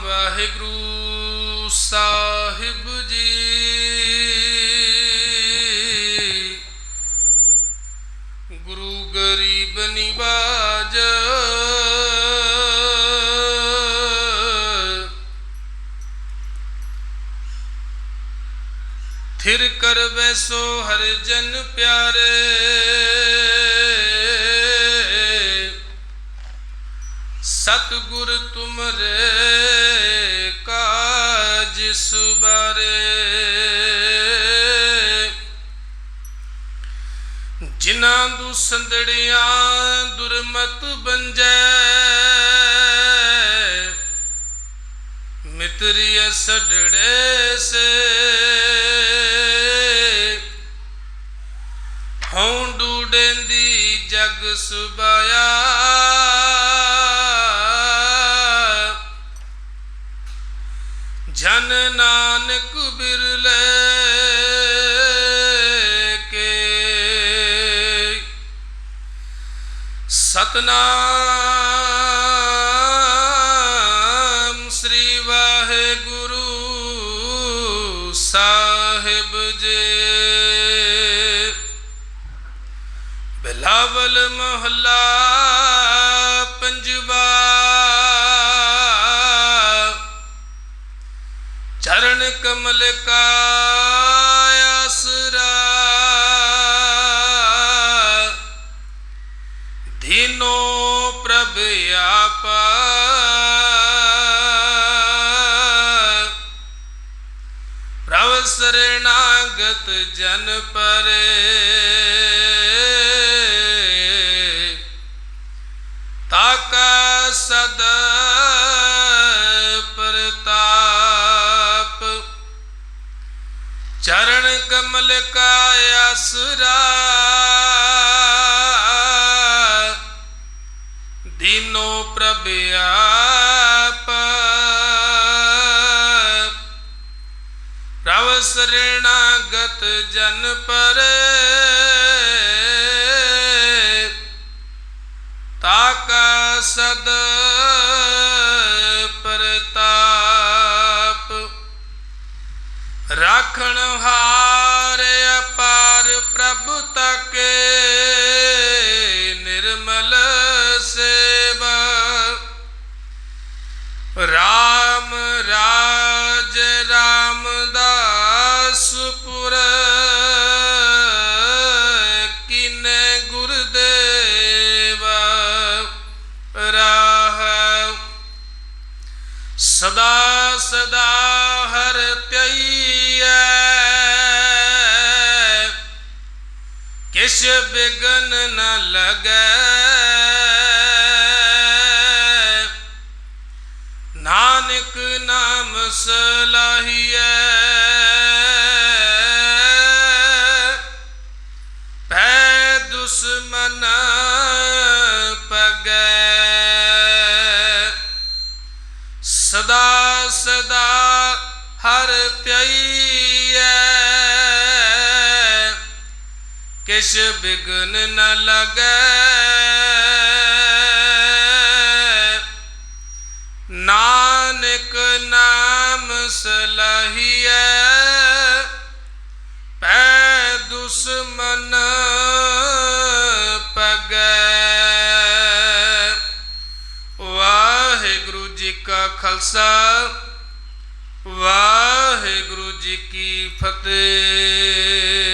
ਵਾਹਿਗੁਰੂ ਸਾਹਿਬ ਜੀ। ਗੁਰੂ ਗਰੀਬ ਨਿਵਾਜ। ਥਿਰ ਕਰਵੇ ਸੋ ਹਰ ਜਨ ਪਿਆਰੇ। ਸਤਿਗੁਰ ਤੁਮਰੇ ਕਾਜ ਸੁਬਾਰੇ। ਜਿਨ੍ਹਾਂ ਦੂ ਸੰਦੜੀਆਂ ਦੁਰਮਤ ਬੰਜੈ ਮਿਤਰੀ ਸੜੜੇ ਸੇ। ਹਉ ਡੂਡੇਂਦੀ ਜਗ ਸੁਬਾਇਆ। ਜਨ ਨਾਨਕ ਬਿਰਲੇ ਕੇ। ਸਤਨਾਮ ਸ੍ਰੀ ਵਾਹਿਗੁਰੂ ਸਾਹਿਬ ਜੀ। ਬਿਲਾਵਲ ਮਹੱਲਾ ਚਰਨ ਕਮਲ ਕਾ ਆਸਰਾ। ਦੀਨੋ ਪ੍ਰਭ ਆਪਾ। ਪ੍ਰਭ ਸਰਣਾਗਤ ਜਨ ਪਰੇ। ਤਾਕਾ ਸਦ ਚਰਨ ਕਮਲ ਕਾ ਆਸਰਾ। ਦੀਨੋ ਪ੍ਰਭ ਆਪ। ਪ੍ਰਭ ਸਰਣਾਗਤ ਜਨ ਪਰ। ਤਾਕਾ ਸਦ ਰਾਖਣ ਹਾਰ ਅਪਾਰ ਪ੍ਰਭ ਤਕੇ ਨਿਰਮਲ ਸੇਵਾ। ਰਾਮ ਰਾਜ ਰਾਮਦਾਸਪੁਰ ਕਿਨੇ ਗੁਰਦੇਵ ਰਾਹ। ਸਦਾ ਸਦਾ ਹਰ ਤਈ ਕਿਛ ਬਿਗਨ ਨ ਲਗੈ। ਨਾਨਕ ਨਾਮ ਸਲਾਹੀਐ। ਪੈ ਦੁਸ਼ਮਨ ਪਗੈ ਸਦਾ ਸਦਾ ਹਰ ਧਈਐ ਕਿਛ ਬਿਗਨ ਨ ਲਗੈ? ਨਾਨਕ ਨਾਮ ਸਲਾਹੀਐ, ਪੈ ਦੁਸ਼ਮਨ ਪਗੈ। ਵਾਹਿਗੁਰੂ ਜੀ ਕਾ ਖਾਲਸਾ, ਵਾਹਿਗੁਰੂ ਜੀ ਕੀ ਫਤਿਹ।